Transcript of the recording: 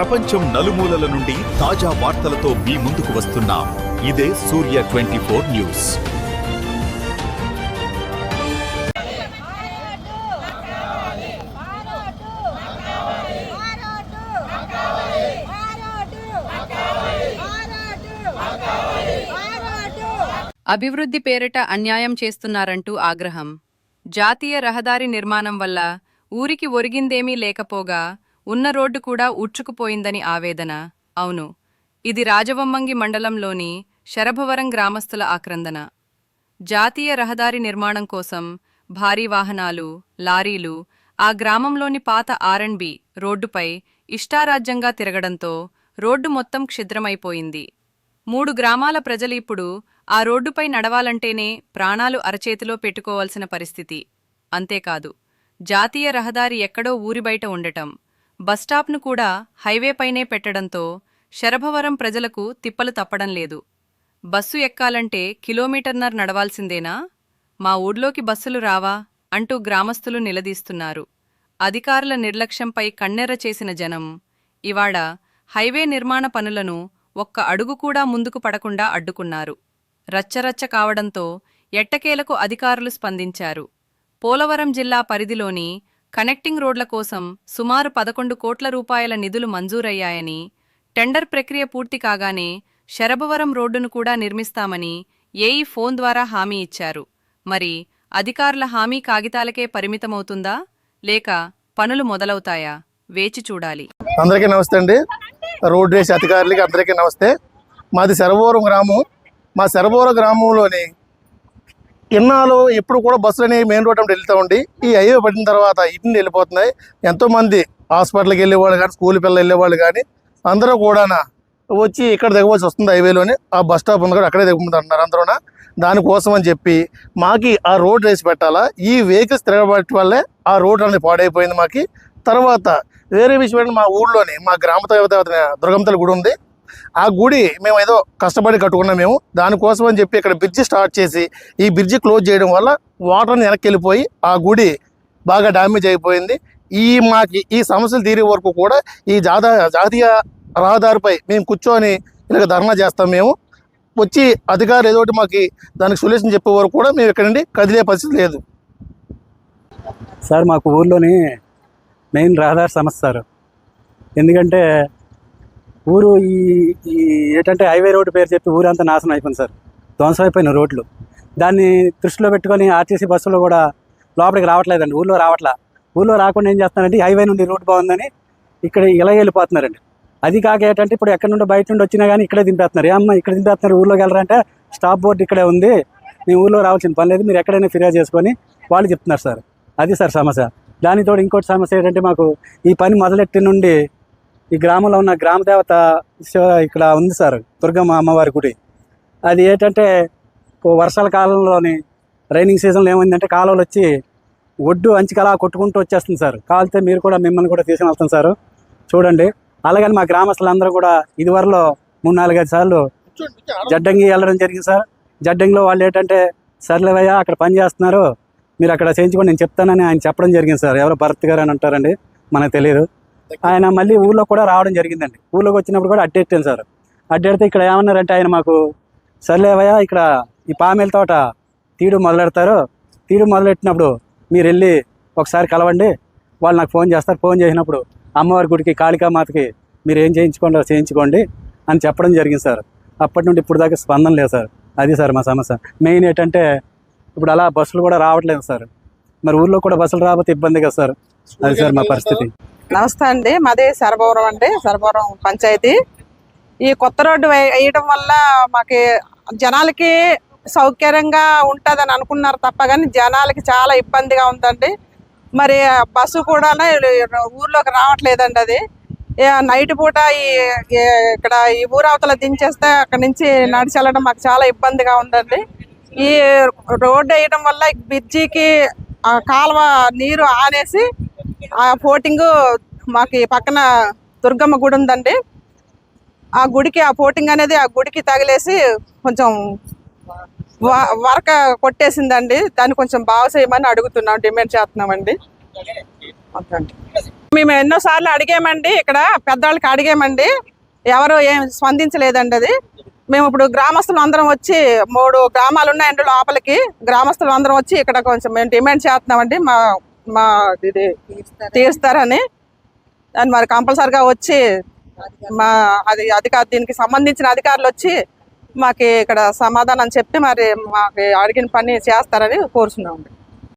ప్రపంచం నలుమూలల నుండి తాజా వార్తలతో మీ ముందుకు వస్తున్నాం. ఇదే సూర్య ట్వంటీ ఫోర్ న్యూస్. అభివృద్ధి పేరిట అన్యాయం చేస్తున్నారంటూ ఆగ్రహం. జాతీయ రహదారి నిర్మాణం వల్ల ఊరికి ఒరిగిందేమీ లేకపోగా ఉన్న రోడ్డు కూడా ఉడ్చుకుపోయిందని ఆవేదన. అవును ఇది రాజవమ్మంగి మండలంలోని శరభవరం గ్రామస్తుల ఆక్రందన. జాతీయ రహదారి నిర్మాణం కోసం భారీ వాహనాలు లారీలు ఆ గ్రామంలోని పాత ఆర్ఎండ్బి రోడ్డుపై ఇష్టారాజ్యంగా తిరగడంతో రోడ్డు మొత్తం క్షిద్రమైపోయింది. మూడు గ్రామాల ప్రజలిప్పుడు ఆ రోడ్డుపై నడవాలంటేనే ప్రాణాలు అరచేతిలో పెట్టుకోవాల్సిన పరిస్థితి. అంతేకాదు జాతీయ రహదారి ఎక్కడో ఊరి బయట ఉండటం బస్టాప్ను కూడా హైవేపైనే పెట్టడంతో శరభవరం ప్రజలకు తిప్పలు తప్పడం లేదు. బస్సు ఎక్కాలంటే కిలోమీటర్నర్ నడవాల్సిందేనా? మా ఊర్లోకి బస్సులు రావా? అంటూ గ్రామస్తులు నిలదీస్తున్నారు. అధికారుల నిర్లక్ష్యంపై కన్నెర్ర చేసిన జనం ఇవాడ హైవే నిర్మాణ పనులను ఒక్క అడుగు కూడా ముందుకు పడకుండా అడ్డుకున్నారు. రచ్చరచ్చ కావడంతో ఎట్టకేలకు అధికారులు స్పందించారు. పోలవరం జిల్లా పరిధిలోని కనెక్టింగ్ రోడ్ల కోసం సుమారు పదకొండు కోట్ల రూపాయల నిధులు మంజూరయ్యాయని టెండర్ ప్రక్రియ పూర్తి కాగానే శరభవరం రోడ్డును కూడా నిర్మిస్తామని ఏఈ ఫోన్ ద్వారా హామీ ఇచ్చారు. మరి అధికారుల హామీ కాగితాలకే పరిమితమవుతుందా? లేక పనులు మొదలవుతాయా? వేచి చూడాలి. అందరికీ నమస్తే అండి. రోడ్ రేస్ అధికారులకి అందరికీ నమస్తే. మాది శరభవరం గ్రామం. మా శరభవరం గ్రామంలోని ఇన్నాళ్ళు ఎప్పుడు కూడా బస్సులు అనేవి మెయిన్ రోడ్ అంటే వెళ్తూ ఉండి ఈ హైవే పడిన తర్వాత ఇన్ని వెళ్ళిపోతున్నాయి. ఎంతోమంది హాస్పిటల్కి వెళ్ళేవాళ్ళు కానీ స్కూల్ పిల్లలు వెళ్ళేవాళ్ళు కానీ అందరూ కూడా వచ్చి ఇక్కడ దిగవలసి వస్తుంది హైవేలోనే. ఆ బస్ స్టాప్ ఉంది కూడా అక్కడే దిగుతుంది అంటున్నారు అందరూ దానికోసం అని చెప్పి మాకి ఆ రోడ్ వేసి పెట్టాలా. ఈ వెహికల్స్ తిరగబట్టి వల్లే ఆ రోడ్ అనేది పాడైపోయింది మాకి. తర్వాత వేరే విషయం మా ఊళ్ళోని మా గ్రామ దేవత దుర్గంతల గుడి ఉంది. ఆ గుడి మేము ఏదో కష్టపడి కట్టుకున్నాం మేము. దానికోసం అని చెప్పి ఇక్కడ బ్రిడ్జి స్టార్ట్ చేసి ఈ బ్రిడ్జి క్లోజ్ చేయడం వల్ల వాటర్ వెనక్కి వెళ్ళిపోయి ఆ గుడి బాగా డ్యామేజ్ అయిపోయింది. ఈ మాకి ఈ సమస్యలు తీరే వరకు కూడా ఈ జాదా జాతీయ రహదారిపై మేము కూర్చొని ఇలా ధర్నా చేస్తాం మేము. వచ్చి అధికారులు ఏదో ఒకటి మాకు దానికి సొల్యూషన్ చెప్పే వరకు కూడా మేము ఇక్కడ నుండి కదిలే పరిస్థితి లేదు. సార్ మాకు ఊర్లోని మెయిన్ రహదారి సమస్య సార్. ఎందుకంటే ఊరు ఈ ఈ ఏంటంటే హైవే రోడ్డు పేరు చెప్పి ఊరంతా నాశనం అయిపోయింది సార్. ధ్వంసం అయిపోయిన రోడ్లు. దాన్ని దృష్టిలో పెట్టుకొని ఆర్టీసీ బస్సులు కూడా లోపలికి రావట్లేదండి ఊళ్ళో రావట్లా. ఊళ్ళో రాకుండా ఏం చేస్తున్నారంటే హైవే నుండి రోడ్డు బాగుందని ఇక్కడ ఇలా వెళ్ళిపోతున్నారండి. అది కాక ఏంటంటే ఇప్పుడు ఎక్కడి నుండి బయట నుండి వచ్చినా కానీ ఇక్కడే దింపేస్తున్నారు. ఏమమ్మా అమ్మ ఇక్కడ దింపేస్తున్నారు ఊళ్ళోకి వెళ్ళారంటే స్టాప్ బోర్డు ఇక్కడే ఉంది మీ ఊళ్ళో రావాల్సిన పని లేదు మీరు ఎక్కడైనా ఫిర్యాదు చేసుకొని వాళ్ళు చెప్తున్నారు సార్. అది సార్ సమస్య. దానితో ఇంకోటి సమస్య ఏంటంటే మాకు ఈ పని మొదలెట్టి నుండి ఈ గ్రామంలో ఉన్న గ్రామ దేవత ఇక్కడ ఉంది సార్ దుర్గమ్మ అమ్మవారి గుడి. అది ఏంటంటే వర్షాల కాలంలోని రైనింగ్ సీజన్లో ఏమైందంటే కాలువలు వచ్చి ఒడ్డు అంచుకలా కొట్టుకుంటూ వచ్చేస్తుంది సార్. కాలితే మీరు కూడా మిమ్మల్ని కూడా తీసుకుని వెళ్తాం సార్. చూడండి. అలాగని మా గ్రామస్తులందరూ కూడా ఇదివరలో మూడు నాలుగైదు సార్లు జడ్డంగి వెళ్ళడం జరిగింది సార్. జడ్డంగిలో వాళ్ళు ఏంటంటే సర్లేవయ్యా అక్కడ పని చేస్తున్నారు. మీరు అక్కడ చేయించుకొని నేను చెప్తానని ఆయన చెప్పడం జరిగింది సార్. ఎవరో భరత్ గారు అని అంటారండి. మనకు తెలియదు ఆయన మళ్ళీ ఊళ్ళో కూడా రావడం జరిగిందండి. ఊళ్ళోకి వచ్చినప్పుడు కూడా అడ్డెట్టాను సార్. అడ్డెడితే ఇక్కడ ఏమన్నారంటే ఆయన మాకు సర్లేవయ్యా ఇక్కడ ఈ పామెల తోట తీడు మొదలెడతారు. తీడు మొదలెట్టినప్పుడు మీరు వెళ్ళి ఒకసారి కలవండి. వాళ్ళు నాకు ఫోన్ చేస్తారు. ఫోన్ చేసినప్పుడు అమ్మవారి గుడికి కాళికామాతకి మీరు ఏం చేయించుకోండి చేయించుకోండి అని చెప్పడం జరిగింది సార్. అప్పటి నుండి ఇప్పుడు దాకా స్పందన లేదు సార్. అది సార్ మా సమస్య. మెయిన్ ఏంటంటే ఇప్పుడు అలా బస్సులు కూడా రావట్లేదు సార్. మరి ఊర్లో కూడా బస్సులు రాకపోతే ఇబ్బంది కదా సార్. అది సార్ మా పరిస్థితి. నమస్తే అండి. మాది సరభవరం అండి. సరభవరం పంచాయతీ. ఈ కొత్త రోడ్డు వేయడం వల్ల మాకు జనాలకి సౌకర్యంగా ఉంటుందని అనుకున్నారు తప్ప కానీ జనాలకి చాలా ఇబ్బందిగా ఉందండి. మరి బస్సు కూడా ఊర్లోకి రావట్లేదండి అది. నైట్ పూట ఈ ఇక్కడ ఈ ఊరవతల దించేస్తే అక్కడి నుంచి నడిచెళ్ళడం మాకు చాలా ఇబ్బందిగా ఉందండి. ఈ రోడ్డు వేయడం వల్ల బ్రిడ్జికి ఆ కాలువ నీరు ఆనేసి ఆ ఫోటింగ్ మాకు పక్కన దుర్గమ్మ గుడి ఉందండి. ఆ గుడికి ఆ ఫోటింగ్ అనేది ఆ గుడికి తగిలేసి కొంచెం వ- వరక కొట్టేసిందండి. దాన్ని కొంచెం బాగు చేయమని అడుగుతున్నాం డిమాండ్ చేస్తున్నామండి. మేము ఎన్నో సార్లు అడిగామండి ఇక్కడ పెద్దవాళ్ళకి అడిగామండి. ఎవరు ఏం స్పందించలేదండి అది. మేము ఇప్పుడు గ్రామస్తులు అందరం వచ్చి మూడు గ్రామాలు ఉన్నాయండి లోపలికి. గ్రామస్తులు అందరం వచ్చి ఇక్కడ కొంచెం మేము డిమాండ్ చేస్తున్నామండి. మా మా ఇది తీస్తారని. దాన్ని మరి కంపల్సరిగా వచ్చి మా అది అధికార దీనికి సంబంధించిన అధికారులు వచ్చి మాకు ఇక్కడ సమాధానం చెప్పి మరి మాకు అడిగిన పని చేస్తారని కోరుతున్నామండి